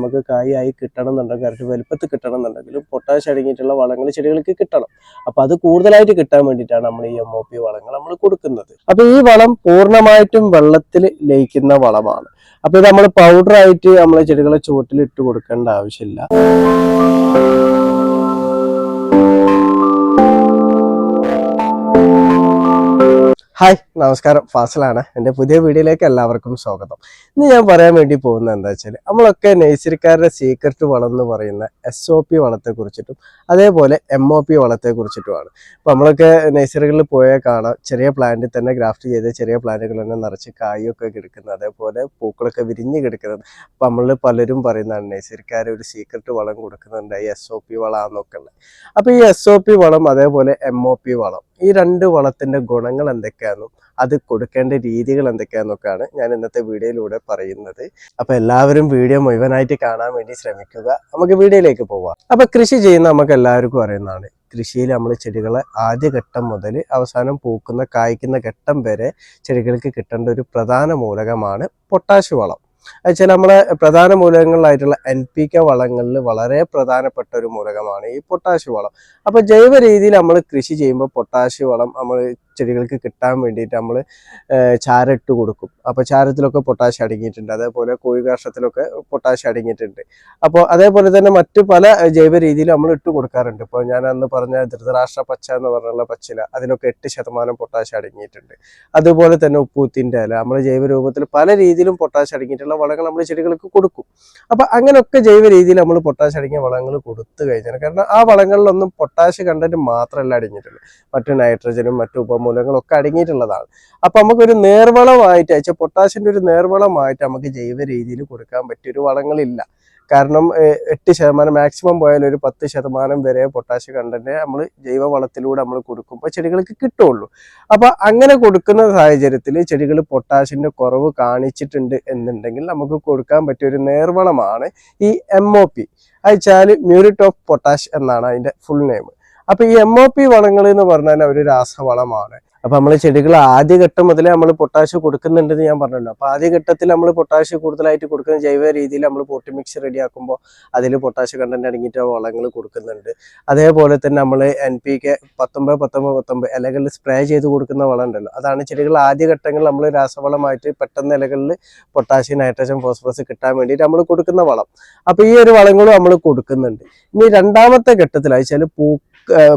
നമുക്ക് കായായി കിട്ടണം എന്നുണ്ടെങ്കിൽ കറക്റ്റ് വലുപ്പത്തിൽ കിട്ടണം എന്നുണ്ടെങ്കിൽ പൊട്ടാഷ് അടങ്ങിയിട്ടുള്ള വളങ്ങൾ ചെടികൾക്ക് കിട്ടണം. അപ്പൊ അത് കൂടുതലായിട്ട് കിട്ടാൻ വേണ്ടിയിട്ടാണ് നമ്മൾ ഈ എം ഒ പി വളങ്ങൾ നമ്മൾ കൊടുക്കുന്നത്. അപ്പൊ ഈ വളം പൂർണമായിട്ടും വെള്ളത്തിൽ ലയിക്കുന്ന വളമാണ്. അപ്പൊ ഇത് നമ്മൾ പൗഡർ ആയിട്ട് നമ്മളെ ചെടികളെ ചുവട്ടിൽ ഇട്ട് കൊടുക്കേണ്ട ആവശ്യമില്ല. ഹായ് നമസ്കാരം. ഫാസിലാണ്. എന്റെ പുതിയ വീഡിയോയിലേക്ക് എല്ലാവർക്കും സ്വാഗതം. ഇന്ന് ഞാൻ പറയാൻ വേണ്ടി പോകുന്നത് എന്താ വെച്ചാൽ നമ്മളൊക്കെ നേഴ്സറിക്കാരുടെ സീക്രട്ട് വളം എന്ന് പറയുന്ന എസ് ഒ പി വളത്തെക്കുറിച്ചിട്ടും അതേപോലെ എം ഒ പി വളത്തെക്കുറിച്ചിട്ടുമാണ് അപ്പോൾ നമ്മളൊക്കെ നേഴ്സറികളിൽ പോയാൽ കാണാം ചെറിയ പ്ലാന്റിൽ തന്നെ ഗ്രാഫ്റ്റ് ചെയ്ത ചെറിയ പ്ലാന്റുകൾ തന്നെ നിറച്ച് കായൊക്കെ കിടക്കുന്നത് അതേപോലെ പൂക്കളൊക്കെ വിരിഞ്ഞ് കിടക്കുന്നത്. അപ്പോൾ നമ്മൾ പലരും പറയുന്നതാണ് നേഴ്സറിക്കാർ ഒരു സീക്രട്ട് വളം കൊടുക്കുന്നുണ്ട് ഈ എസ് ഒ പി വളമാണെന്നൊക്കെ ഉള്ളത്. അപ്പോൾ ഈ എസ് ഒ പി വളം അതേപോലെ എം ഒ പി വളം ഈ രണ്ട് വളത്തിന്റെ ഗുണങ്ങൾ എന്തൊക്കെയാണെന്നും അത് കൊടുക്കേണ്ട രീതികൾ എന്തൊക്കെയാണെന്നൊക്കെയാണ് ഞാൻ ഇന്നത്തെ വീഡിയോയിലൂടെ പറയുന്നത്. അപ്പൊ എല്ലാവരും വീഡിയോ മുഴുവനായിട്ട് കാണാൻ വേണ്ടി ശ്രമിക്കുക. നമുക്ക് വീഡിയോയിലേക്ക് പോവാം. അപ്പൊ കൃഷി ചെയ്യുന്ന നമുക്ക് എല്ലാവർക്കും അറിയുന്നതാണ്. കൃഷിയിൽ നമ്മൾ ചെടികളെ ആദ്യഘട്ടം മുതൽ അവസാനം പൂക്കുന്ന കായ്ക്കുന്ന ഘട്ടം വരെ ചെടികൾക്ക് കിട്ടേണ്ട ഒരു പ്രധാന മൂലകമാണ് പൊട്ടാഷ് വളം. വെച്ചാൽ നമ്മളെ പ്രധാന മൂലകങ്ങളിലായിട്ടുള്ള എൻ പി കെ വളങ്ങളിൽ വളരെ പ്രധാനപ്പെട്ട ഒരു മൂലകമാണ് ഈ പൊട്ടാഷ് വളം. അപ്പോൾ ജൈവ രീതിയിൽ നമ്മൾ കൃഷി ചെയ്യുമ്പോൾ പൊട്ടാഷ് വളം നമ്മൾ ചെടികൾക്ക് കിട്ടാൻ വേണ്ടിയിട്ട് നമ്മൾ ചാരട്ട് കൊടുക്കും. അപ്പോൾ ചാരത്തിലൊക്കെ പൊട്ടാഷ് അടങ്ങിയിട്ടുണ്ട് അതേപോലെ കോഴി കാഷ്ടത്തിലൊക്കെ പൊട്ടാഷ് അടങ്ങിയിട്ടുണ്ട് അപ്പോൾ അതേപോലെ തന്നെ മറ്റു പല ജൈവ രീതിയിലും നമ്മൾ ഇട്ട് കൊടുക്കാറുണ്ട്. ഇപ്പോൾ ഞാൻ അന്ന് പറഞ്ഞ ധൃതരാഷ്ട്ര പച്ച എന്ന് പറഞ്ഞുള്ള പച്ചില അതിലൊക്കെ എട്ട് ശതമാനം പൊട്ടാഷ് അടങ്ങിയിട്ടുണ്ട് അതുപോലെ തന്നെ ഉപ്പൂത്തിന്റെ ഇല നമ്മൾ ജൈവ രൂപത്തിൽ പല രീതിയിലും പൊട്ടാഷ് അടങ്ങിയിട്ടുള്ള വളങ്ങൾ നമ്മൾ ചെടികൾക്ക് കൊടുക്കും. അപ്പോൾ അങ്ങനെയൊക്കെ ജൈവ രീതിയിൽ നമ്മൾ പൊട്ടാഷ് അടങ്ങിയ വളങ്ങൾ കൊടുത്തു കഴിഞ്ഞാൽ കാരണം ആ വളങ്ങളിലൊന്നും പൊട്ടാഷ് കണ്ടന്റ് മാത്രമല്ല അടങ്ങിയിട്ടുള്ളൂ മറ്റു നൈട്രജനും മറ്റു ഉപമൂലങ്ങളും ഒക്കെ അടങ്ങിയിട്ടുള്ളതാണ്. അപ്പൊ നമുക്കൊരു നേർവളമായിട്ട് വെച്ചാൽ പൊട്ടാഷിന്റെ ഒരു നേർവളമായിട്ട് നമുക്ക് ജൈവ രീതിയിൽ കൊടുക്കാൻ പറ്റിയ ഒരു വളങ്ങളില്ല. കാരണം എട്ട് ശതമാനം മാക്സിമം പോയാൽ ഒരു പത്ത് ശതമാനം വരെ പൊട്ടാഷ് കണ്ടന്റ് നമ്മൾ ജൈവ വളത്തിലൂടെ നമ്മൾ കൊടുക്കുമ്പോൾ ചെടികൾക്ക് കിട്ടുള്ളൂ അപ്പൊ അങ്ങനെ കൊടുക്കുന്ന സാഹചര്യത്തിൽ ചെടികൾ പൊട്ടാഷിന്റെ കുറവ് കാണിച്ചിട്ടുണ്ട് എന്നുണ്ടെങ്കിൽ നമുക്ക് കൊടുക്കാൻ പറ്റിയ ഒരു നേർവളമാണ് ഈ എം ഒ പി അയച്ചാൽ മ്യൂരിറ്റ് ഓഫ് പൊട്ടാഷ് എന്നാണ് അതിന്റെ ഫുൾ നെയിം അപ്പൊ ഈ എം ഒ പി വളങ്ങൾ എന്ന് പറഞ്ഞാൽ ഒരു രാസവളമാണ്. അപ്പൊ നമ്മൾ ചെടികൾ ആദ്യഘട്ടം മുതലേ നമ്മൾ പൊട്ടാഷ് കൊടുക്കുന്നുണ്ടെന്ന് ഞാൻ പറഞ്ഞല്ലോ. അപ്പൊ ആദ്യഘട്ടത്തിൽ നമ്മൾ പൊട്ടാഷ് കൂടുതലായിട്ട് കൊടുക്കുന്ന ജൈവ രീതിയിൽ നമ്മൾ പോട്ടി മിക്സ് റെഡിയാക്കുമ്പോൾ അതിൽ പൊട്ടാഷ് കണ്ടന്റ് അടങ്ങിയിട്ട് വളങ്ങൾ കൊടുക്കുന്നുണ്ട്. അതേപോലെ തന്നെ നമ്മൾ എൻ പി കെ പത്തൊമ്പത് പത്തൊമ്പത് പത്തൊമ്പത് ഇലകളിൽ സ്പ്രേ ചെയ്ത് കൊടുക്കുന്ന വളം ഉണ്ടല്ലോ അതാണ് ചെടികൾ ആദ്യഘട്ടങ്ങളിൽ നമ്മൾ രാസവളമായിട്ട് പെട്ടെന്ന് ഇലകളിൽ പൊട്ടാഷ്യം നൈട്രജൻ ഫോസ്ഫറസ് കിട്ടാൻ വേണ്ടിയിട്ട് നമ്മൾ കൊടുക്കുന്ന വളം. അപ്പൊ ഈ ഒരു വളങ്ങളും നമ്മൾ കൊടുക്കുന്നുണ്ട്. ഇനി രണ്ടാമത്തെ ഘട്ടത്തിൽ വെച്ചാൽ പൂ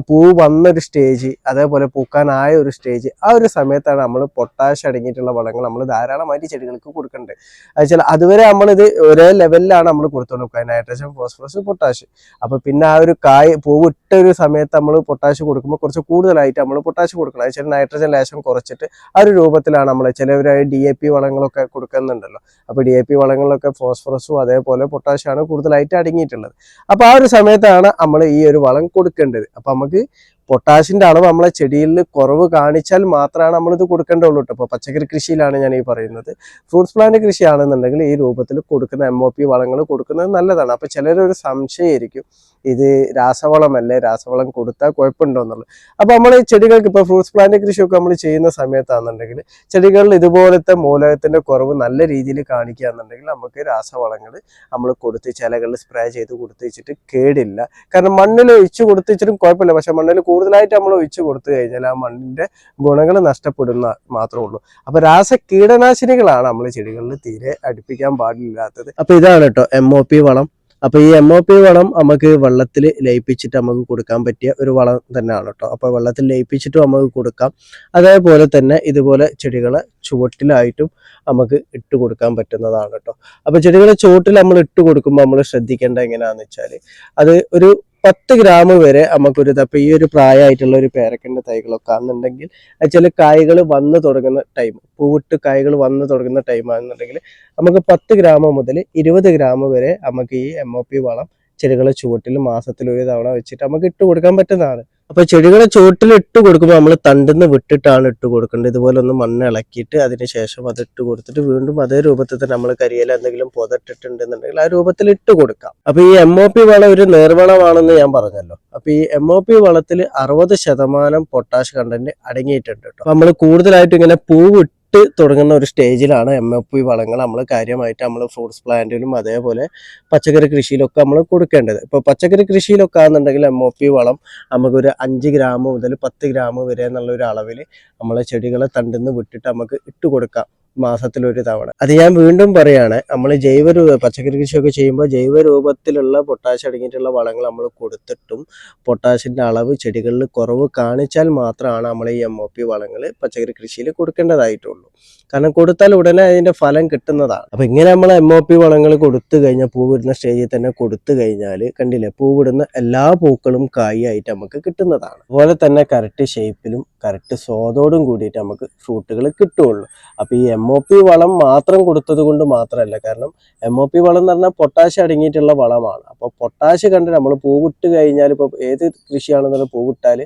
പൂ വന്നൊരു സ്റ്റേജ് അതേപോലെ പൂക്കാനായ ഒരു സ്റ്റേജ് ആ ഒരു സമയത്താണ് നമ്മൾ പൊട്ടാഷ് അടങ്ങിയിട്ടുള്ള വളങ്ങൾ നമ്മൾ ധാരാളമായിട്ട് ചെടികൾക്ക് കൊടുക്കേണ്ടത് വെച്ചാൽ അതുവരെ നമ്മളിത് ഒരേ ലെവലിലാണ് നമ്മൾ കൊടുത്തോണ്ട് നോക്കുക നൈട്രജൻ ഫോസ്ഫറസ് പൊട്ടാഷ് അപ്പൊ പിന്നെ ആ ഒരു കായ് പൂവിട്ട ഒരു സമയത്ത് നമ്മൾ പൊട്ടാഷ് കൊടുക്കുമ്പോൾ കുറച്ച് കൂടുതലായിട്ട് നമ്മൾ പൊട്ടാഷ് കൊടുക്കണം. വെച്ചാൽ നൈട്രജൻ ലേശം കുറച്ചിട്ട് ആ ഒരു രൂപത്തിലാണ് നമ്മൾ ചിലവർ ഡി എ പി വളങ്ങളൊക്കെ കൊടുക്കുന്നുണ്ടല്ലോ. അപ്പൊ ഡി എ പി വളങ്ങളിലൊക്കെ ഫോസ്ഫറസും അതേപോലെ പൊട്ടാഷാണ് കൂടുതലായിട്ട് അടങ്ങിയിട്ടുള്ളത്. അപ്പൊ ആ ഒരു സമയത്താണ് നമ്മൾ ഈ ഒരു വളം കൊടുക്കേണ്ടത്. അപ്പൊ നമുക്ക് പൊട്ടാഷിന്റെ അളവ് നമ്മളെ ചെടിയിൽ കുറവ് കാണിച്ചാൽ മാത്രമാണ് നമ്മളിത് കൊടുക്കേണ്ടുള്ളൂ കേട്ടോ. അപ്പോൾ പച്ചക്കറി കൃഷിയിലാണ് ഞാൻ ഈ പറയുന്നത്. ഫ്രൂട്ട്സ് പ്ലാന്റ് കൃഷിയാണെന്നുണ്ടെങ്കിൽ ഈ രൂപത്തിൽ കൊടുക്കുന്ന എം ഒ പി വളങ്ങൾ കൊടുക്കുന്നത് നല്ലതാണ്. അപ്പൊ ചിലരൊരു സംശയമായിരിക്കും ഇത് രാസവളമല്ലേ? രാസവളം കൊടുത്താൽ കുഴപ്പമുണ്ടോ എന്നുള്ളത്. അപ്പൊ നമ്മൾ ചെടികൾക്ക് ഇപ്പൊ ഫ്രൂട്ട്സ് പ്ലാന്റ് കൃഷിയൊക്കെ നമ്മൾ ചെയ്യുന്ന സമയത്താണെന്നുണ്ടെങ്കിൽ ചെടികളിൽ ഇതുപോലത്തെ മൂലകത്തിന്റെ കുറവ് നല്ല രീതിയിൽ കാണിക്കുകയാണെന്നുണ്ടെങ്കിൽ നമുക്ക് രാസവളങ്ങൾ നമ്മൾ കൊടുത്ത് ചിലകളിൽ സ്പ്രേ ചെയ്ത് കൊടുത്തിച്ചിട്ട് കേടില്ല. കാരണം മണ്ണിൽ ഒഴിച്ച് കൊടുത്തിച്ചിട്ടും കുഴപ്പമില്ല. പക്ഷെ മണ്ണിൽ കൂടുതലായിട്ട് നമ്മൾ ഒഴിച്ച് കൊടുത്തു കഴിഞ്ഞാൽ ആ മണ്ണിന്റെ ഗുണങ്ങൾ നഷ്ടപ്പെടുന്ന മാത്രമേ ഉള്ളൂ. അപ്പോൾ രാസ കീടനാശിനികളാണ് നമ്മൾ ചെടികളിൽ തീരെ അടുപ്പിക്കാൻ പാടില്ലാത്തത്. അപ്പോൾ ഇതാണ് കേട്ടോ എം വളം. അപ്പൊ ഈ എം ഒ പി വളം നമുക്ക് വെള്ളത്തിൽ ലയിപ്പിച്ചിട്ട് നമുക്ക് കൊടുക്കാൻ പറ്റിയ ഒരു വളം തന്നെയാണ് കേട്ടോ അപ്പൊ വെള്ളത്തിൽ ലയിപ്പിച്ചിട്ട് നമുക്ക് കൊടുക്കാം. അതേപോലെ തന്നെ ഇതുപോലെ ചെടികളെ ചുവട്ടിലായിട്ടും നമുക്ക് ഇട്ട് കൊടുക്കാൻ പറ്റുന്നതാണ് കേട്ടോ അപ്പൊ ചെടികളെ ചുവട്ടിൽ നമ്മൾ ഇട്ട് കൊടുക്കുമ്പോൾ നമ്മൾ ശ്രദ്ധിക്കേണ്ട എങ്ങനെയാന്ന് വെച്ചാൽ അത് ഒരു പത്ത് ഗ്രാം വരെ നമുക്കൊരു അപ്പൊ ഈ ഒരു പ്രായമായിട്ടുള്ള ഒരു പേരക്കന്റെ തൈകളൊക്കെ ആണെന്നുണ്ടെങ്കിൽ ചില കായകൾ വന്നു തുടങ്ങുന്ന ടൈം പൂവിട്ട് കായകൾ വന്നു തുടങ്ങുന്ന ടൈം ആണെന്നുണ്ടെങ്കിൽ നമുക്ക് പത്ത് ഗ്രാം മുതൽ ഇരുപത് ഗ്രാം വരെ നമുക്ക് ഈ എം വളം ചെടികളെ ചുവട്ടിൽ മാസത്തിൽ ഒരു തവണ വെച്ചിട്ട് നമുക്ക് ഇട്ട് കൊടുക്കാൻ പറ്റുന്നതാണ്. അപ്പൊ ചെടികളെ ചുവട്ടിൽ ഇട്ട് കൊടുക്കുമ്പോൾ നമ്മൾ തണ്ടിന്ന് വിട്ടിട്ടാണ് ഇട്ട് കൊടുക്കേണ്ടത്. ഇതുപോലെ ഒന്ന് മണ്ണ് ഇളക്കിയിട്ട് അതിനുശേഷം അത് ഇട്ട് കൊടുത്തിട്ട് വീണ്ടും അതേ രൂപത്തിൽ തന്നെ നമ്മൾ കരിയില എന്തെങ്കിലും പുതട്ടിട്ടുണ്ടെന്നുണ്ടെങ്കിൽ ആ രൂപത്തിൽ ഇട്ട് കൊടുക്കാം. അപ്പൊ ഈ എം ഒ പി വളം ഒരു നേർവളമാണെന്ന് ഞാൻ പറഞ്ഞല്ലോ. അപ്പൊ ഈ എം ഒ പി വളത്തിൽ അറുപത് ശതമാനം പൊട്ടാഷ് കണ്ടന്റ് അടങ്ങിയിട്ടുണ്ട് കേട്ടോ. നമ്മൾ കൂടുതലായിട്ട് ഇങ്ങനെ പൂവിട്ട് പൂവിട്ട് തുടങ്ങുന്ന ഒരു സ്റ്റേജിലാണ് എം എഫ് പി വളങ്ങൾ. നമ്മൾ കാര്യമായിട്ട് നമ്മൾ ഫ്രൂട്ട്സ് പ്ലാന്റിലും അതേപോലെ പച്ചക്കറി കൃഷിയിലൊക്കെ നമ്മൾ കൊടുക്കേണ്ടത്. ഇപ്പോൾ പച്ചക്കറി കൃഷിയിലൊക്കെ ആണെന്നുണ്ടെങ്കിൽ എം ഒ പി വളം നമുക്കൊരു അഞ്ച് ഗ്രാം മുതൽ പത്ത് ഗ്രാം വരെ എന്നുള്ള ഒരു അളവിൽ നമ്മൾ ചെടികളെ തണ്ടിന്ന് വിട്ടിട്ട് നമുക്ക് ഇട്ട് കൊടുക്കാം മാസത്തിലൊരു തവണ. അത് ഞാൻ വീണ്ടും പറയാണ് നമ്മൾ ജൈവ രൂപ പച്ചക്കറി കൃഷിയൊക്കെ ചെയ്യുമ്പോൾ ജൈവ രൂപത്തിലുള്ള പൊട്ടാഷ് അടങ്ങിയിട്ടുള്ള വളങ്ങൾ നമ്മൾ കൊടുത്തിട്ടും പൊട്ടാഷിന്റെ അളവ് ചെടികളിൽ കുറവ് കാണിച്ചാൽ മാത്രമാണ് നമ്മൾ ഈ എം ഒ പി വളങ്ങൾ പച്ചക്കറി കൃഷിയിൽ കൊടുക്കേണ്ടതായിട്ടുള്ളൂ. കാരണം കൊടുത്താൽ ഉടനെ അതിന്റെ ഫലം കിട്ടുന്നതാണ്. അപ്പോൾ ഇങ്ങനെ നമ്മൾ എം ഒ പി വളങ്ങൾ കൊടുത്തു കഴിഞ്ഞാൽ പൂവിടുന്ന സ്റ്റേജിൽ തന്നെ കൊടുത്തു കഴിഞ്ഞാൽ കണ്ടില്ലേ പൂവിടുന്ന എല്ലാ പൂക്കളും കായായിട്ട് നമുക്ക് കിട്ടുന്നതാണ്. അതുപോലെ തന്നെ കറക്റ്റ് ഷേപ്പിലും കറക്റ്റ് സ്വാദോടും കൂടിയിട്ട് നമുക്ക് ഫ്രൂട്ടുകൾ കിട്ടുകയുള്ളൂ. അപ്പോൾ ഈ എം ഒ പി വളം മാത്രം കൊടുത്തത് കൊണ്ട് മാത്രമല്ല കാരണം എം ഒ പി വളം എന്ന് പറഞ്ഞാൽ പൊട്ടാഷ് അടങ്ങിയിട്ടുള്ള വളമാണ്. അപ്പോൾ പൊട്ടാഷ് കണ്ട് നമ്മൾ പൂവിട്ട് കഴിഞ്ഞാൽ ഇപ്പോൾ ഏത് കൃഷിയാണെന്നുള്ള പൂവിട്ടാൽ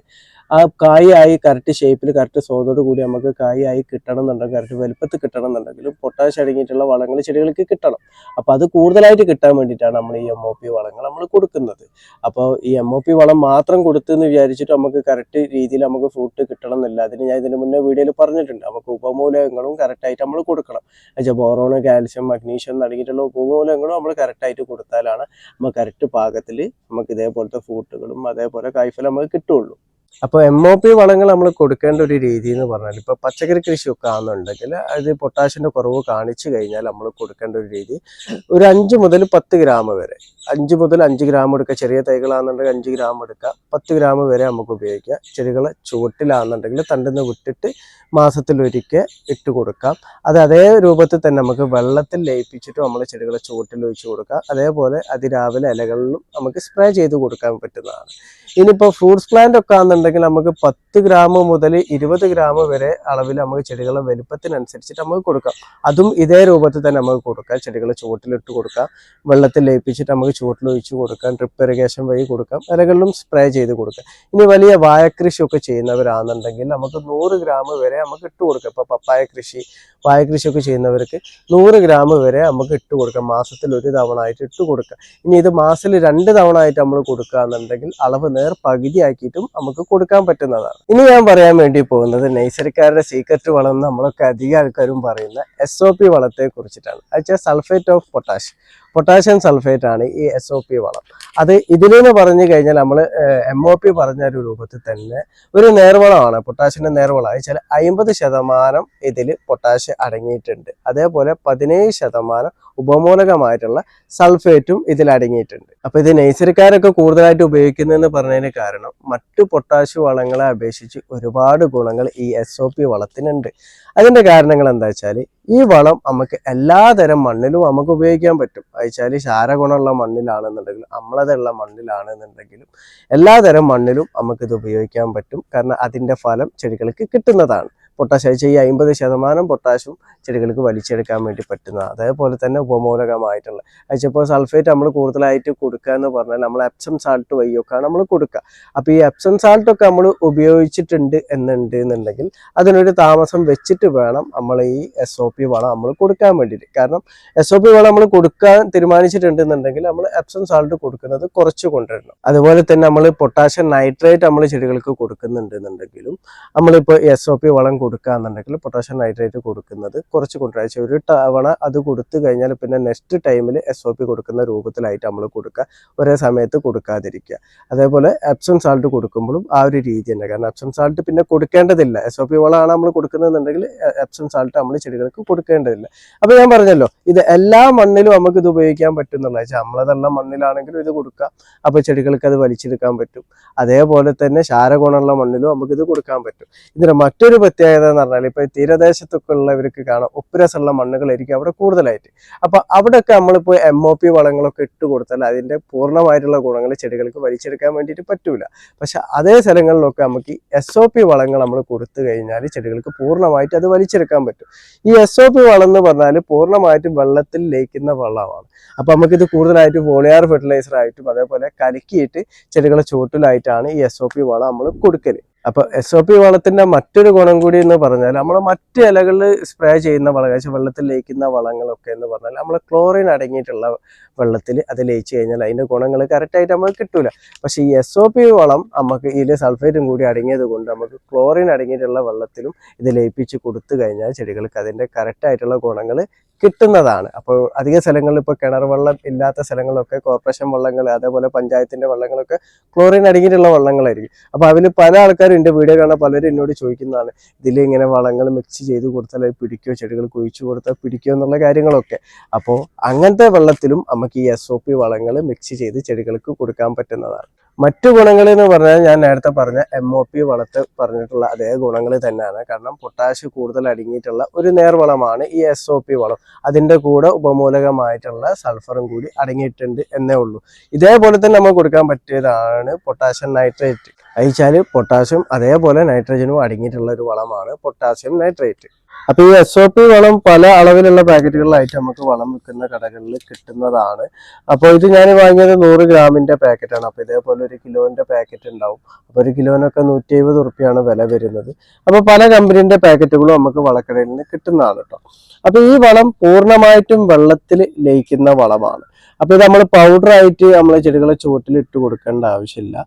ആ കായായി കറക്റ്റ് ഷേപ്പിൽ കറക്റ്റ് സ്വാദോട് കൂടി നമുക്ക് കായായി കിട്ടണം എന്നുണ്ടെങ്കിൽ കറക്റ്റ് വലുപ്പത്തിൽ കിട്ടണം എന്നുണ്ടെങ്കിലും പൊട്ടാഷ് അടങ്ങിയിട്ടുള്ള വളങ്ങൾ ചെടികൾക്ക് കിട്ടണം. അപ്പോൾ അത് കൂടുതലായിട്ട് കിട്ടാൻ വേണ്ടിയിട്ടാണ് നമ്മൾ ഈ എം ഒ പി വളങ്ങൾ നമ്മൾ കൊടുക്കുന്നത്. അപ്പോൾ ഈ എം ഒ പി വളം മാത്രം കൊടുത്തെന്ന് വിചാരിച്ചിട്ട് നമുക്ക് കറക്റ്റ് രീതിയിൽ നമുക്ക് ഫ്രൂട്ട് കിട്ടണം എന്നില്ല. അതിന് ഞാൻ ഇതിന് മുന്നേ വീഡിയോയിൽ പറഞ്ഞിട്ടുണ്ട്. നമുക്ക് ഉപമൂലകങ്ങളും കറക്റ്റായിട്ട് നമ്മൾ കൊടുക്കണം. എന്നുവെച്ചാൽ ബോറോണ് കാൽസ്യം മഗ്നീഷ്യം അടങ്ങിയിട്ടുള്ള ഉപമൂലകങ്ങളും നമ്മൾ കറക്റ്റായിട്ട് കൊടുത്താലാണ് നമ്മൾ കറക്റ്റ് പാകത്തിൽ നമുക്ക് ഇതേപോലത്തെ ഫ്രൂട്ടുകളും അതേപോലെ കായ്ഫലം നമുക്ക് കിട്ടുള്ളൂ. അപ്പോൾ എം ഒ പി വളങ്ങൾ നമ്മൾ കൊടുക്കേണ്ട ഒരു രീതി എന്ന് പറഞ്ഞാൽ ഇപ്പോൾ പച്ചക്കറി കൃഷി ഒക്കെ ആണെന്നുണ്ടെങ്കിൽ അത് പൊട്ടാഷിന്റെ കുറവ് കാണിച്ചു കഴിഞ്ഞാൽ നമ്മൾ കൊടുക്കേണ്ട ഒരു രീതി ഒരു അഞ്ച് മുതൽ പത്ത് ഗ്രാം വരെ. അഞ്ച് മുതൽ അഞ്ച് ഗ്രാം എടുക്കുക. ചെറിയ തൈകളാണെന്നുണ്ടെങ്കിൽ അഞ്ച് ഗ്രാം എടുക്കുക. പത്ത് ഗ്രാം വരെ നമുക്ക് ഉപയോഗിക്കാം ചെടികളെ ചുവട്ടിലാണെന്നുണ്ടെങ്കിൽ തണ്ടുന്ന വിട്ടിട്ട് മാസത്തിലൊരിക്കൽ ഇട്ട് കൊടുക്കാം. അത് അതേ രൂപത്തിൽ തന്നെ നമുക്ക് വെള്ളത്തിൽ ലയിപ്പിച്ചിട്ട് നമ്മൾ ചെടികളെ ചുവട്ടിൽ ഒഴിച്ച് കൊടുക്കാം അതേപോലെ അതിരാവിലെ ഇലകളിലും നമുക്ക് സ്പ്രേ ചെയ്ത് കൊടുക്കാൻ പറ്റുന്നതാണ്. ഇനിയിപ്പോൾ ഫ്രൂട്ട്സ് പ്ലാന്റ് ഒക്കെ നമുക്ക് പത്ത് ഗ്രാം മുതൽ ഇരുപത് ഗ്രാം വരെ അളവിൽ നമുക്ക് ചെടികളെ വലുപ്പത്തിനനുസരിച്ചിട്ട് നമുക്ക് കൊടുക്കാം. അതും ഇതേ രൂപത്തിൽ തന്നെ നമുക്ക് കൊടുക്കാം. ചെടികൾ ചുവട്ടിലിട്ട് കൊടുക്കാം. വെള്ളത്തിൽ ലയിപ്പിച്ചിട്ട് നമുക്ക് ചുവട്ടിൽ ഒഴിച്ച് കൊടുക്കാം. ഡ്രിപ്പ് ഇറിഗേഷൻ വഴി കൊടുക്കാം. ഇലകളിലും സ്പ്രേ ചെയ്ത് കൊടുക്കാം. ഇനി വലിയ വാഴക്കൃഷിയൊക്കെ ചെയ്യുന്നവരാണെന്നുണ്ടെങ്കിൽ നമുക്ക് നൂറ് ഗ്രാം വരെ നമുക്ക് ഇട്ട് കൊടുക്കാം. ഇപ്പോൾ പപ്പായ കൃഷി വാഴ കൃഷിയൊക്കെ ചെയ്യുന്നവർക്ക് നൂറ് ഗ്രാം വരെ നമുക്ക് ഇട്ട് കൊടുക്കാം. മാസത്തിൽ ഒരു തവണ ആയിട്ട് ഇട്ട് കൊടുക്കാം. ഇനി ഇത് മാസത്തിൽ രണ്ട് തവണ ആയിട്ട് നമ്മൾ കൊടുക്കുകയെന്നുണ്ടെങ്കിൽ അളവ് നേർ പകുതിയാക്കിയിട്ടും നമുക്ക് കൊടുക്കാൻ പറ്റുന്നതാണ്. ഇനി ഞാൻ പറയാൻ വേണ്ടി പോകുന്നത് നൈസരിക്കാരുടെ സീക്രട്ട് വളം നമ്മളൊക്കെ അധികം ആൾക്കാരും പറയുന്ന എസ് ഒ പി വളത്തെ കുറിച്ചിട്ടാണ്. അയച്ചാൽ sulphate of potash potassium sulphate ആണ് ഈ എസ് ഒ പി വളം. അത് ഇതിലെന്ന് പറഞ്ഞു കഴിഞ്ഞാൽ നമ്മൾ എം ഒ പി പറഞ്ഞ ഒരു രൂപത്തിൽ തന്നെ ഒരു നേർവളമാണ്. പൊട്ടാഷ്യന്റെ നേർവളം. വെച്ചാൽ അമ്പത് ശതമാനം ഇതിൽ പൊട്ടാഷ് അടങ്ങിയിട്ടുണ്ട്. അതേപോലെ പതിനേഴ് ശതമാനം ഉപമൂലകമായിട്ടുള്ള സൾഫേറ്റും ഇതിൽ അടങ്ങിയിട്ടുണ്ട്. അപ്പൊ ഇത് നഴ്സറിക്കാരൊക്കെ കൂടുതലായിട്ട് ഉപയോഗിക്കുന്നതെന്ന് പറഞ്ഞതിന് കാരണം മറ്റു പൊട്ടാഷ് വളങ്ങളെ അപേക്ഷിച്ച് ഒരുപാട് ഗുണങ്ങൾ ഈ എസ് ഒ പി വളത്തിനുണ്ട്. അതിന്റെ കാരണങ്ങൾ എന്താ വെച്ചാൽ ഈ വളം നമുക്ക് എല്ലാതരം മണ്ണിലും നമുക്ക് ഉപയോഗിക്കാൻ പറ്റും. അയച്ചാൽ ക്ഷാരഗുണമുള്ള മണ്ണിലാണെന്നുണ്ടെങ്കിലും അമ്ലതയുള്ള മണ്ണിലാണെന്നുണ്ടെങ്കിലും എല്ലാതരം മണ്ണിലും നമുക്കിത് ഉപയോഗിക്കാൻ പറ്റും. കാരണം അതിന്റെ ഫലം ചെടികൾക്ക് കിട്ടുന്നതാണ്. പൊട്ടാഷ് അയച്ചാൽ ഈ അമ്പത് ശതമാനം പൊട്ടാഷും ചെടികൾക്ക് വലിച്ചെടുക്കാൻ വേണ്ടി പറ്റുന്നത് അതേപോലെ തന്നെ ഉപമൂലകമായിട്ടുള്ള. അതിപ്പോൾ സൾഫേറ്റ് നമ്മൾ കൂടുതലായിട്ട് കൊടുക്കുക എന്ന് പറഞ്ഞാൽ നമ്മൾ എപ്സം സാൾട്ട് വയ്യൊക്കെ നമ്മൾ കൊടുക്കുക. അപ്പോൾ ഈ എപ്സം സാൾട്ട് ഒക്കെ നമ്മൾ ഉപയോഗിച്ചിട്ടുണ്ട് എന്നുണ്ട് എന്നുണ്ടെങ്കിൽ അതിനൊരു താമസം വെച്ചിട്ട് വേണം നമ്മൾ ഈ എസ് ഒ പി വളം നമ്മൾ കൊടുക്കാൻ വേണ്ടിയിട്ട്. കാരണം എസ് ഒ പി വളം നമ്മൾ കൊടുക്കാൻ തീരുമാനിച്ചിട്ടുണ്ട് എന്നുണ്ടെങ്കിൽ നമ്മൾ എപ്സം സാൾട്ട് കൊടുക്കുന്നത് കുറച്ച് കൊണ്ടുവരണം. അതുപോലെ തന്നെ നമ്മൾ പൊട്ടാഷ്യം നൈട്രേറ്റ് നമ്മൾ ചെടികൾക്ക് കൊടുക്കുന്നുണ്ട് എന്നുണ്ടെങ്കിലും നമ്മളിപ്പോൾ എസ് ഒ പി വളം കൊടുക്കുക എന്നുണ്ടെങ്കിൽ പൊട്ടാഷ്യം നൈട്രേറ്റ് കൊടുക്കുന്നത് കുറച്ച് കൊണ്ടുവരാഴ്ച ഒരു തവണ അത് കൊടുത്തു കഴിഞ്ഞാൽ പിന്നെ നെക്സ്റ്റ് ടൈമിൽ എസ് ഒ പി കൊടുക്കുന്ന രൂപത്തിലായിട്ട് നമ്മൾ കൊടുക്കുക. ഒരേ സമയത്ത് കൊടുക്കാതിരിക്കുക. അതേപോലെ എപ്സം സാൾട്ട് കൊടുക്കുമ്പോഴും ആ ഒരു രീതി തന്നെ. കാരണം എപ്സം സാൾട്ട് പിന്നെ കൊടുക്കേണ്ടതില്ല. എസ് ഒ പി വളമാണ് നമ്മൾ കൊടുക്കുന്നതെന്നുണ്ടെങ്കിൽ എപ്സം സാൾട്ട് നമ്മൾ ചെടികൾക്ക് കൊടുക്കേണ്ടതില്ല. അപ്പോൾ ഞാൻ പറഞ്ഞല്ലോ ഇത് എല്ലാ മണ്ണിലും നമുക്ക് ഇത് ഉപയോഗിക്കാൻ പറ്റുന്നുള്ള നമ്മൾ അമ്ലതള്ള മണ്ണിലാണെങ്കിലും ഇത് കൊടുക്കാം. അപ്പോൾ ചെടികൾക്ക് അത് വലിച്ചെടുക്കാൻ പറ്റും. അതേപോലെ തന്നെ ശാരഗുണമുള്ള മണ്ണിലും നമുക്ക് ഇത് കൊടുക്കാൻ പറ്റും. ഇതിന് മറ്റൊരു പ്രത്യേകത എന്ന് പറഞ്ഞാൽ ഇപ്പോൾ തീരദേശത്തൊക്കെ ഉള്ളവർക്ക് കാണാം. ഉപ്പുരസമുള്ള മണ്ണുകളായിരിക്കും അവിടെ കൂടുതലായിട്ട്. അപ്പൊ അവിടെയൊക്കെ നമ്മളിപ്പോൾ എം ഒ പി വളങ്ങളൊക്കെ ഇട്ട് കൊടുത്താൽ അതിന്റെ പൂർണമായിട്ടുള്ള ഗുണങ്ങൾ ചെടികൾക്ക് വലിച്ചെടുക്കാൻ വേണ്ടിയിട്ട് പറ്റൂല. പക്ഷെ അതേ സ്ഥലങ്ങളിലൊക്കെ നമുക്ക് എസ് ഒ പി വളങ്ങൾ നമ്മൾ കൊടുത്തു കഴിഞ്ഞാൽ ചെടികൾക്ക് പൂർണമായിട്ട് അത് വലിച്ചെടുക്കാൻ പറ്റും. ഈ എസ് ഒ പി വളം എന്ന് പറഞ്ഞാൽ പൂർണമായിട്ടും വെള്ളത്തിൽ ലയിക്കുന്ന വെള്ളമാണ് അപ്പൊ നമുക്കിത് കൂടുതലായിട്ട് വോളിയാർ ഫെർട്ടിലൈസർ ആയിട്ടും അതേപോലെ കലക്കിയിട്ട് ചെടികളെ ചുവട്ടിലായിട്ടാണ് ഈ എസ് ഒ പി വളം നമ്മൾ കൊടുക്കൽ. അപ്പോൾ എസ് ഒ പി വളത്തിന്റെ മറ്റൊരു ഗുണം കൂടി എന്ന് പറഞ്ഞാൽ നമ്മൾ മറ്റ് ഇലകളിൽ സ്പ്രേ ചെയ്യുന്ന വളം കഴിച്ചാൽ വെള്ളത്തിൽ ലയിക്കുന്ന വളങ്ങളൊക്കെ എന്ന് പറഞ്ഞാൽ നമ്മൾ ക്ലോറിൻ അടങ്ങിയിട്ടുള്ള വെള്ളത്തിൽ അത് ലയിച്ചു കഴിഞ്ഞാൽ അതിന്റെ ഗുണങ്ങൾ കറക്റ്റായിട്ട് നമുക്ക് കിട്ടൂല. പക്ഷേ ഈ എസ് ഒ പി വളം നമുക്ക് ഇതിൽ സൾഫേറ്റും കൂടി അടങ്ങിയത് കൊണ്ട് നമുക്ക് ക്ലോറിൻ അടങ്ങിയിട്ടുള്ള വെള്ളത്തിലും ഇത് ലയിപ്പിച്ച് കൊടുത്തു കഴിഞ്ഞാൽ ചെടികൾക്ക് അതിന്റെ കറക്റ്റായിട്ടുള്ള ഗുണങ്ങൾ കിട്ടുന്നതാണ്. അപ്പോൾ അധിക സ്ഥലങ്ങളിൽ ഇപ്പോൾ കിണർ വെള്ളം ഇല്ലാത്ത സ്ഥലങ്ങളൊക്കെ കോർപ്പറേഷൻ വള്ളങ്ങൾ അതേപോലെ പഞ്ചായത്തിന്റെ വള്ളങ്ങളൊക്കെ ക്ലോറിൻ അടങ്ങിയിട്ടുള്ള വള്ളങ്ങളായിരിക്കും. അപ്പോൾ അതിൽ പല ആൾക്കാരും എന്റെ വീഡിയോ കാണാൻ പലരും എന്നോട് ചോദിക്കുന്നതാണ് ഇതിൽ ഇങ്ങനെ വളങ്ങൾ മിക്സ് ചെയ്ത് കൊടുത്താൽ അത് പിടിക്കുമോ ചെടികൾ കുഴിച്ചു കൊടുത്താൽ പിടിക്കുമോ എന്നുള്ള കാര്യങ്ങളൊക്കെ. അപ്പോൾ അങ്ങനത്തെ വെള്ളത്തിലും നമുക്ക് ഈ എസ് ഒ പി വളങ്ങൾ മിക്സ് ചെയ്ത് ചെടികൾക്ക് കൊടുക്കാൻ പറ്റുന്നതാണ്. മറ്റു ഗുണങ്ങൾ എന്ന് പറഞ്ഞാൽ ഞാൻ നേരത്തെ പറഞ്ഞ എം ഒ പി വളത്ത് പറഞ്ഞിട്ടുള്ള അതേ ഗുണങ്ങൾ തന്നെയാണ്. കാരണം പൊട്ടാഷ് കൂടുതൽ അടങ്ങിയിട്ടുള്ള ഒരു നേർവളമാണ് ഈ എസ് ഒ പി വളം. അതിന്റെ കൂടെ ഉപമൂലകമായിട്ടുള്ള സൾഫറും കൂടി അടങ്ങിയിട്ടുണ്ട് എന്നേ ഉള്ളൂ. ഇതേപോലെ തന്നെ നമുക്ക് കൊടുക്കാൻ പറ്റിയതാണ് പൊട്ടാഷ്യം നൈട്രേറ്റ് അയച്ചാൽ പൊട്ടാസ്യം അതേപോലെ നൈട്രജനും അടങ്ങിയിട്ടുള്ള ഒരു വളമാണ് പൊട്ടാസ്യം നൈട്രേറ്റ്. അപ്പൊ ഈ എസ് ഒ പി വളം പല അളവിലുള്ള പാക്കറ്റുകളിലായിട്ട് നമുക്ക് വളം വിൽക്കുന്ന കടകളിൽ കിട്ടുന്നതാണ്. അപ്പോൾ ഇത് ഞാൻ വാങ്ങിയത് നൂറ് ഗ്രാമിന്റെ പാക്കറ്റാണ്. അപ്പൊ ഇതേപോലെ ഒരു കിലോന്റെ പാക്കറ്റ് ഉണ്ടാവും. അപ്പൊ ഒരു കിലോനൊക്കെ നൂറ്റി എഴുപത് റുപ്യാണ് വില വരുന്നത്. അപ്പൊ പല കമ്പനീന്റെ പാക്കറ്റുകളും നമുക്ക് വളക്കടയിൽ നിന്ന് കിട്ടുന്നതാണ് കേട്ടോ അപ്പൊ ഈ വളം പൂർണമായിട്ടും വെള്ളത്തിൽ ലയിക്കുന്ന വളമാണ്. അപ്പൊ ഇത് നമ്മൾ പൗഡർ ആയിട്ട് നമ്മൾ ചെടികളെ ചുവട്ടിൽ ഇട്ട് കൊടുക്കേണ്ട ആവശ്യമില്ല.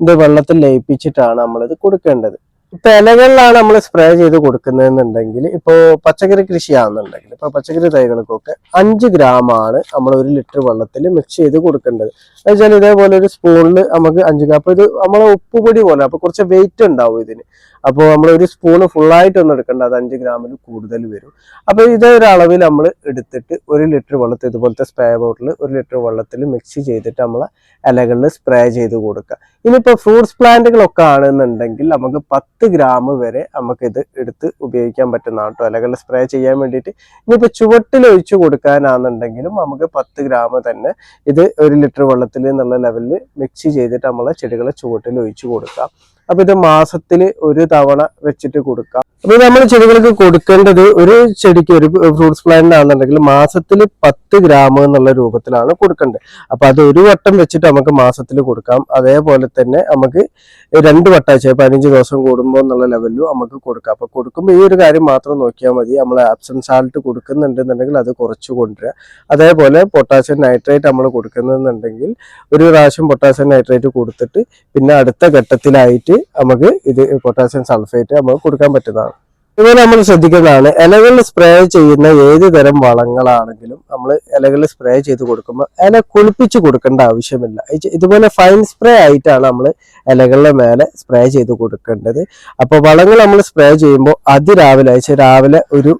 ഇത് വെള്ളത്തിൽ ലയിപ്പിച്ചിട്ടാണ് നമ്മളിത് കൊടുക്കേണ്ടത്. ഇപ്പൊ ഇലകളിലാണ് നമ്മൾ സ്പ്രേ ചെയ്ത് കൊടുക്കുന്നതെന്നുണ്ടെങ്കിൽ ഇപ്പോൾ പച്ചക്കറി കൃഷിയാണെന്നുണ്ടെങ്കിൽ ഇപ്പൊ പച്ചക്കറി തൈകൾക്കൊക്കെ അഞ്ച് ഗ്രാമാണ് നമ്മൾ ഒരു ലിറ്റർ വെള്ളത്തിൽ മിക്സ് ചെയ്ത് കൊടുക്കേണ്ടത്. എന്നുവെച്ചാൽ ഇതേപോലെ ഒരു സ്പൂണിൽ നമുക്ക് അഞ്ച് ഗ്രാം അപ്പൊ ഇത് നമ്മളെ ഉപ്പുപൊടി പോലെ അപ്പൊ കുറച്ച് വെയിറ്റ് ഉണ്ടാവും ഇതിന്. അപ്പോൾ നമ്മൾ ഒരു സ്പൂണ് ഫുള്ളായിട്ടൊന്നും എടുക്കേണ്ട. അത് അഞ്ച് ഗ്രാമിൽ കൂടുതൽ വരും. അപ്പോൾ ഇതേ ഒരു അളവിൽ നമ്മൾ എടുത്തിട്ട് ഒരു ലിറ്റർ വെള്ളത്തിൽ ഇതുപോലത്തെ സ്പ്രേ ബോട്ടിൽ ഒരു ലിറ്റർ വെള്ളത്തിൽ മിക്സ് ചെയ്തിട്ട് നമ്മൾ ഇലകളിൽ സ്പ്രേ ചെയ്ത് കൊടുക്കുക ഇനിയിപ്പോൾ ഫ്രൂട്ട്സ് പ്ലാന്റുകളൊക്കെ ആണെന്നുണ്ടെങ്കിൽ നമുക്ക് പത്ത് ഗ്രാം വരെ നമുക്കിത് എടുത്ത് ഉപയോഗിക്കാൻ പറ്റുന്നതാണ് കേട്ടോ. ഇലകളിൽ സ്പ്രേ ചെയ്യാൻ വേണ്ടിയിട്ട്. ഇനിയിപ്പോൾ ചുവട്ടിൽ ഒഴിച്ചു കൊടുക്കാനാണെന്നുണ്ടെങ്കിലും നമുക്ക് പത്ത് ഗ്രാം തന്നെ ഇത് ഒരു ലിറ്റർ വെള്ളത്തിൽ എന്നുള്ള ലെവലിൽ മിക്സ് ചെയ്തിട്ട് നമ്മളെ ചെടികളെ ചുവട്ടിൽ ഒഴിച്ചു കൊടുക്കാം. അപ്പൊ ഇത് മാസത്തിൽ ഒരു തവണ വെച്ചിട്ട് കൊടുക്കാം. അപ്പൊ നമ്മൾ ചെടികൾക്ക് കൊടുക്കേണ്ടത് ഒരു ചെടിക്ക് ഒരു ഫ്രൂട്ട്സ് പ്ലാന്റ് ആണെന്നുണ്ടെങ്കിൽ മാസത്തിൽ പത്ത് ഗ്രാം എന്നുള്ള രൂപത്തിലാണ് കൊടുക്കേണ്ടത്. അപ്പൊ അത് ഒരു വട്ടം വെച്ചിട്ട് നമുക്ക് മാസത്തിൽ കൊടുക്കാം. അതേപോലെ തന്നെ നമുക്ക് രണ്ട് വട്ടാഴ്ച പതിനഞ്ച് ദിവസം കൂടുമ്പോൾ എന്നുള്ള ലെവലിലും നമുക്ക് കൊടുക്കാം. അപ്പൊ കൊടുക്കുമ്പോൾ ഈ ഒരു കാര്യം മാത്രം നോക്കിയാൽ മതി. നമ്മൾ ആബ്സെൻസ് സാൾട്ട് കൊടുക്കുന്നുണ്ടെന്നുണ്ടെങ്കിൽ അത് കുറച്ച് കൊണ്ടുവരിക. അതേപോലെ പൊട്ടാസ്യം നൈട്രേറ്റ് നമ്മൾ കൊടുക്കുന്നുണ്ടെങ്കിൽ ഒരു പ്രാവശ്യം പൊട്ടാസ്യം നൈട്രേറ്റ് കൊടുത്തിട്ട് പിന്നെ അടുത്ത ഘട്ടത്തിലായിട്ട് നമുക്ക് ഇത് പൊട്ടാസ്യം സൾഫേറ്റ് നമുക്ക് കൊടുക്കാൻ പറ്റുന്നതാണ്. ഇതുപോലെ നമ്മൾ ശ്രദ്ധിക്കുന്നതാണ് ഇലകളിൽ സ്പ്രേ ചെയ്യുന്ന ഏത് തരം വളങ്ങളാണെങ്കിലും നമ്മൾ ഇലകളിൽ സ്പ്രേ ചെയ്ത് കൊടുക്കുമ്പോൾ ഇല കുളിപ്പിച്ച് കൊടുക്കേണ്ട ആവശ്യമില്ല. ഇതുപോലെ ഫൈൻ സ്പ്രേ ആയിട്ടാണ് നമ്മൾ ഇലകളുടെ മേലെ സ്പ്രേ ചെയ്ത് കൊടുക്കേണ്ടത്. അപ്പോൾ വളങ്ങൾ നമ്മൾ സ്പ്രേ ചെയ്യുമ്പോൾ അതിരാവിലെ അയച്ച രാവിലെ ഒരു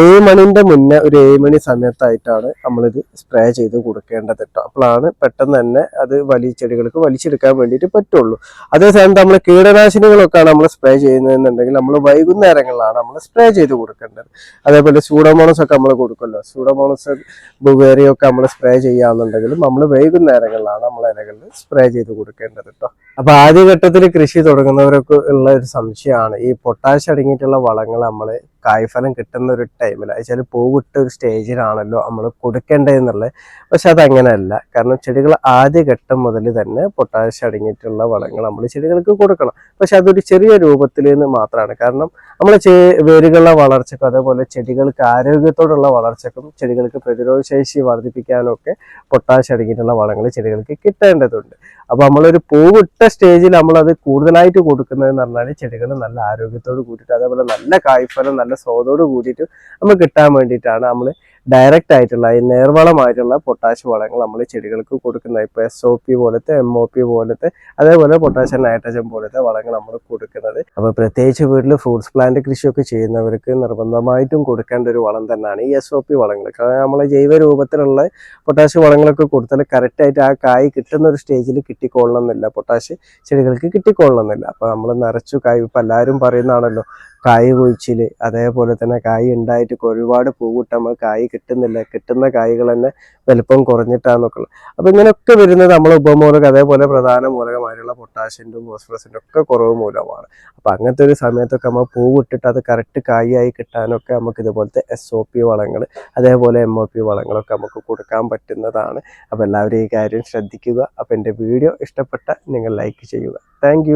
ഏഴ് മണിന്റെ മുന്നേ ഒരു ഏഴ് മണി സമയത്തായിട്ടാണ് നമ്മളിത് സ്പ്രേ ചെയ്ത് കൊടുക്കേണ്ടത് കേട്ടോ. അപ്പോഴാണ് പെട്ടെന്ന് തന്നെ അത് വലിയ ചെടികൾക്ക് വലിച്ചെടുക്കാൻ വേണ്ടിയിട്ട് പറ്റുള്ളൂ. അതേസമയം നമ്മൾ കീടനാശിനികളൊക്കെയാണ് നമ്മൾ സ്പ്രേ ചെയ്യുന്നതെന്നുണ്ടെങ്കിൽ നമ്മൾ വൈകുന്നേരങ്ങളിലാണ് നമ്മൾ സ്പ്രേ ചെയ്ത് കൊടുക്കേണ്ടത്. അതേപോലെ സൂഡോമോണസ് ഒക്കെ നമ്മൾ കൊടുക്കുമല്ലോ. സൂഡോമോണസ് ബുവേറിയൊക്കെ നമ്മൾ സ്പ്രേ ചെയ്യാന്നുണ്ടെങ്കിലും നമ്മൾ വൈകുന്നേരങ്ങളിലാണ് നമ്മൾ ഇലകളിൽ സ്പ്രേ ചെയ്ത് കൊടുക്കേണ്ടത് കേട്ടോ അപ്പൊ ആദ്യഘട്ടത്തിൽ കൃഷി തുടങ്ങുന്നവരൊക്കെ ഉള്ള ഒരു സംശയമാണ് ഈ പൊട്ടാഷ് അടങ്ങിയിട്ടുള്ള വളങ്ങൾ നമ്മൾ കായ്ഫലം കിട്ടുന്ന ഒരു ടൈമിൽ വെച്ചാൽ പൂവിട്ട ഒരു സ്റ്റേജിലാണല്ലോ നമ്മൾ കൊടുക്കേണ്ടതെന്നുള്ളത്. പക്ഷെ അതങ്ങനെയല്ല കാരണം ചെടികൾ ആദ്യ ഘട്ടം മുതൽ തന്നെ പൊട്ടാഷ് അടങ്ങിയിട്ടുള്ള വളങ്ങൾ നമ്മൾ ചെടികൾക്ക് കൊടുക്കണം. പക്ഷെ അതൊരു ചെറിയ രൂപത്തിൽ നിന്ന് മാത്രമാണ് കാരണം നമ്മൾ വേരുകളുടെ വളർച്ചക്കും അതേപോലെ ചെടികൾക്ക് ആരോഗ്യത്തോടുള്ള വളർച്ചക്കും ചെടികൾക്ക് പ്രതിരോധശേഷി വർദ്ധിപ്പിക്കാനും ഒക്കെ പൊട്ടാഷ് അടങ്ങിയിട്ടുള്ള വളങ്ങൾ ചെടികൾക്ക് കിട്ടേണ്ടതുണ്ട്. അപ്പോൾ നമ്മളൊരു പൂവിട്ട സ്റ്റേജിൽ നമ്മളത് കൂടുതലായിട്ട് കൊടുക്കുന്നതെന്ന് പറഞ്ഞാൽ ചെടികൾ നല്ല ആരോഗ്യത്തോട് കൂടിയിട്ട് അതേപോലെ നല്ല കായ്ഫലം നല്ല സ്വാദോട് കൂടിയിട്ട് നമുക്ക് കിട്ടാൻ വേണ്ടിയിട്ടാണ് നമ്മൾ ഡയറക്റ്റ് ആയിട്ടുള്ള ഈ നേർവളമായിട്ടുള്ള പൊട്ടാഷ് വളങ്ങൾ നമ്മൾ ചെടികൾക്ക് കൊടുക്കുന്ന ഇപ്പോൾ എസ് ഒ പി പോലത്തെ എം ഒ പി പോലത്തെ അതേപോലെ പൊട്ടാഷ്യം നൈട്രജൻ പോലത്തെ വളങ്ങൾ നമ്മൾ കൊടുക്കുന്നത്. അപ്പോൾ പ്രത്യേകിച്ച് വീട്ടിൽ ഫ്രൂട്ട്സ് പ്ലാന്റ് കൃഷിയൊക്കെ ചെയ്യുന്നവർക്ക് നിർബന്ധമായിട്ടും കൊടുക്കേണ്ട ഒരു വളം തന്നെയാണ് ഈ എസ് ഒ പി വളങ്ങൾ. കാരണം നമ്മൾ ജൈവ രൂപത്തിലുള്ള പൊട്ടാഷ് വളങ്ങളൊക്കെ കൊടുത്താൽ കറക്റ്റായിട്ട് ആ കായ് കിട്ടുന്ന ഒരു സ്റ്റേജിൽ കിട്ടിക്കൊള്ളണം എന്നില്ല പൊട്ടാഷ് ചെടികൾക്ക് കിട്ടിക്കൊള്ളണം എന്നില്ല അപ്പോൾ നമ്മൾ നിറച്ചു കായ് ഇപ്പം എല്ലാവരും പറയുന്നതാണല്ലോ കായ് കുഴിച്ചിൽ അതേപോലെ തന്നെ കായ് ഉണ്ടായിട്ട് ഒരുപാട് പൂവിട്ടുമ്പോൾ കായ് കിട്ടുന്നില്ല. കിട്ടുന്ന കായ്കൾ തന്നെ വലുപ്പം കുറഞ്ഞിട്ടാന്നൊക്കെ ഉള്ളത് അപ്പം ഇങ്ങനെയൊക്കെ വരുന്നത് നമ്മൾ ഉപമൂലകം അതേപോലെ പ്രധാന മൂലകമായിട്ടുള്ള പൊട്ടാഷ്യന്റെയും ഫോസ്ഫറസിന്റെ ഒക്കെ കുറവ് മൂലമാണ് അപ്പം അങ്ങനത്തെ ഒരു സമയത്തൊക്കെ നമ്മൾ പൂവിട്ടിട്ട് അത് കറക്റ്റ് കായായി കിട്ടാനൊക്കെ നമുക്ക് ഇതുപോലത്തെ എസ് ഒ പി വളങ്ങൾ അതേപോലെ എം ഒ പി വളങ്ങളൊക്കെ നമുക്ക് കൊടുക്കാൻ പറ്റുന്നതാണ്. അപ്പോൾ എല്ലാവരും ഈ കാര്യം ശ്രദ്ധിക്കുക. അപ്പോൾ എന്റെ വീഡിയോ ഇഷ്ടപ്പെട്ട നിങ്ങൾ ലൈക്ക് ചെയ്യുക. താങ്ക്